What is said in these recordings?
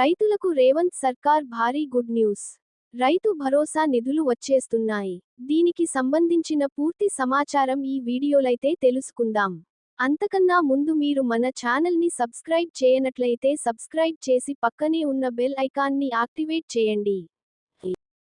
రైతులకు రేవంత్ సర్కార్ భారీ గుడ్ న్యూస్. రైతు భరోసా నిధులు వచ్చేస్తున్నాయి. దీనికి సంబంధించిన పూర్తి సమాచారం ఈ వీడియోలైతే తెలుసుకుందాం. అంతకన్నా ముందు మీరు మన ఛానల్ని సబ్స్క్రైబ్ చేయనట్లయితే సబ్స్క్రైబ్ చేసి పక్కనే ఉన్న బెల్ ఐకాన్ని యాక్టివేట్ చేయండి.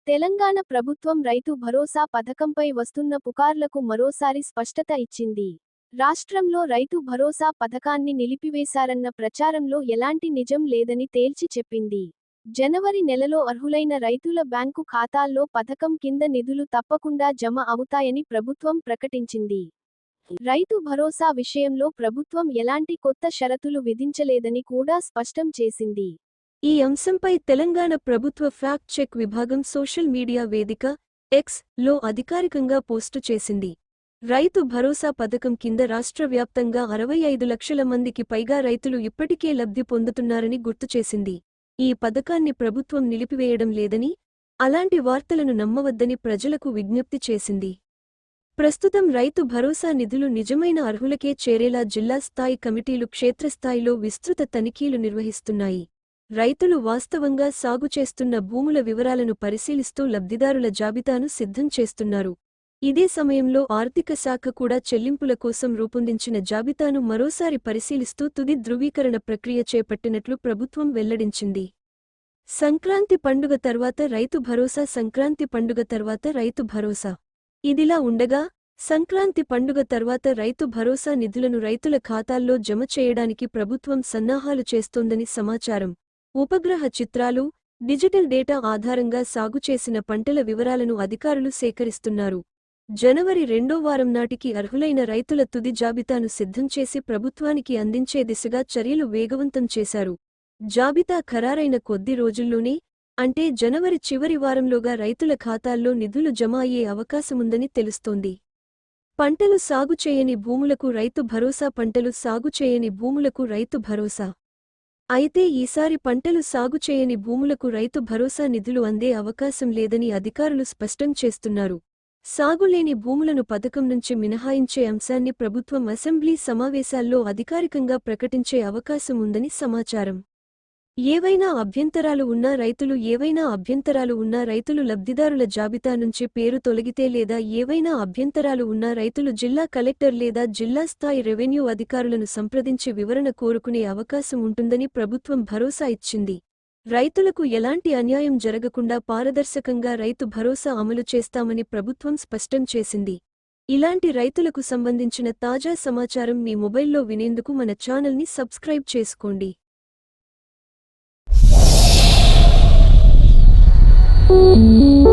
తెలంగాణ ప్రభుత్వం రైతు భరోసా పథకంపై వస్తున్న పుకార్లకు మరోసారి స్పష్టత ఇచ్చింది. రాష్ట్రంలో రైతు భరోసా పథకాన్ని నిలిపివేశారన్న ప్రచారంలో ఎలాంటి నిజం లేదని తేల్చి చెప్పింది. జనవరి నెలలో అర్హులైన రైతుల బ్యాంకు ఖాతాల్లో పథకం కింద నిధులు తప్పకుండా జమ అవుతాయని ప్రభుత్వం ప్రకటించింది. రైతు భరోసా విషయంలో ప్రభుత్వం ఎలాంటి కొత్త షరతులు విధించలేదని కూడా స్పష్టం చేసింది. ఈ అంశంపై తెలంగాణ ప్రభుత్వ ఫ్యాక్ట్ చెక్ విభాగం సోషల్ మీడియా వేదిక ఎక్స్లో అధికారికంగా పోస్టు చేసింది. రైతు భరోసా పథకం కింద రాష్ట్ర వ్యాప్తంగా అరవై ఐదు లక్షల మందికి పైగా రైతులు ఇప్పటికే లబ్ధి పొందుతున్నారని గుర్తుచేసింది ఈ పథకాన్ని ప్రభుత్వం నిలిపివేయడం లేదని అలాంటి వార్తలను నమ్మవద్దని ప్రజలకు విజ్ఞప్తి చేసింది. ప్రస్తుతం రైతు భరోసా నిధులు నిజమైన అర్హులకే చేరేలా జిల్లా స్థాయి కమిటీలు క్షేత్రస్థాయిలో విస్తృత తనిఖీలు నిర్వహిస్తున్నాయి. రైతులు వాస్తవంగా సాగు చేస్తున్న భూముల వివరాలను పరిశీలిస్తూ లబ్ధిదారుల జాబితాను సిద్ధం చేస్తున్నారు. ఇదే సమయంలో ఆర్థిక శాఖ కూడా చెల్లింపుల కోసం రూపొందించిన జాబితాను మరోసారి పరిశీలిస్తూ తుది ధృవీకరణ ప్రక్రియ చేపట్టినట్లు ప్రభుత్వం వెల్లడించింది. సంక్రాంతి పండుగ తర్వాత రైతు భరోసా సంక్రాంతి పండుగ తర్వాత రైతు భరోసా. ఇదిలా ఉండగా సంక్రాంతి పండుగ తర్వాత రైతు భరోసా నిధులను రైతుల ఖాతాల్లో జమ చేయడానికి ప్రభుత్వం సన్నాహాలు చేస్తోందని సమాచారం. ఉపగ్రహ చిత్రాలు డిజిటల్ డేటా ఆధారంగా సాగు చేసిన పంటల వివరాలను అధికారులు సేకరిస్తున్నారు. జనవరి రెండో వారం నాటికి అర్హులైన రైతుల తుది జాబితాను సిద్ధం చేసి ప్రభుత్వానికి అందించే దిశగా చర్యలు వేగవంతం చేశారు. జాబితా ఖరారైన కొద్ది రోజుల్లోనే అంటే జనవరి చివరి వారంలోగా రైతుల ఖాతాల్లో నిధులు జమ అయ్యే అవకాశముందని తెలుస్తోంది. పంటలు సాగు చేయని భూములకు రైతు భరోసా పంటలు సాగు చేయని భూములకు రైతు భరోసా. అయితే ఈసారి పంటలు సాగు చేయని భూములకు రైతు భరోసా నిధులు అందే అవకాశం లేదని అధికారులు స్పష్టం చేస్తున్నారు. సాగులేని భూములను పథకం నుంచి మినహాయించే అంశాన్ని ప్రభుత్వం అసెంబ్లీ సమావేశాల్లో అధికారికంగా ప్రకటించే అవకాశం ఉందని సమాచారం. ఏవైనా అభ్యంతరాలు ఉన్నా రైతులు ఏవైనా అభ్యంతరాలు ఉన్నా రైతులు లబ్ధిదారుల జాబితా నుంచి పేరు తొలగితే లేదా ఏవైనా అభ్యంతరాలు ఉన్నా రైతులు జిల్లా కలెక్టర్ లేదా జిల్లా స్థాయి రెవెన్యూ అధికారులను సంప్రదించి వివరణ కోరుకునే అవకాశం ఉంటుందని ప్రభుత్వం భరోసా ఇచ్చింది. రైతులకు ఎలాంటి అన్యాయం జరగకుండా పారదర్శకంగా రైతు భరోసా అమలు చేస్తామని ప్రభుత్వం స్పష్టం చేసింది ఇలాంటి రైతులకు సంబంధించిన తాజా సమాచారం మీ మొబైల్లో వినేందుకు మన ఛానల్ని సబ్స్క్రైబ్ చేసుకోండి Thank you.